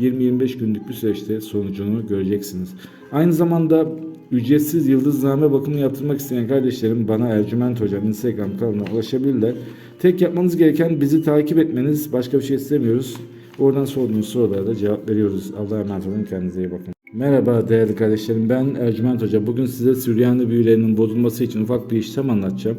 20-25 günlük bir süreçte sonucunu göreceksiniz. Aynı zamanda ücretsiz yıldızname bakımını yaptırmak isteyen kardeşlerim bana Ercüment Hocam Instagram kanalına ulaşabilirler. Tek yapmanız gereken bizi takip etmeniz. Başka bir şey istemiyoruz. Oradan sorduğunuz sorulara da cevap veriyoruz. Allah'a emanet olun. Kendinize iyi bakın. Merhaba değerli kardeşlerim. Ben Ercüment Hoca. Bugün size Süryani büyülerinin bozulması için ufak bir işlem anlatacağım.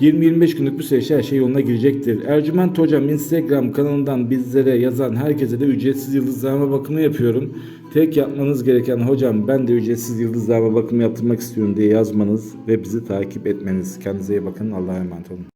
20-25 günlük bir süreçte her şey yoluna girecektir. Ercüment Hocam Instagram kanalından bizlere yazan herkese de ücretsiz yıldızlama bakımı yapıyorum. Tek yapmanız gereken hocam ben de ücretsiz yıldızlama bakımı yaptırmak istiyorum diye yazmanız ve bizi takip etmeniz. Kendinize iyi bakın. Allah'a emanet olun.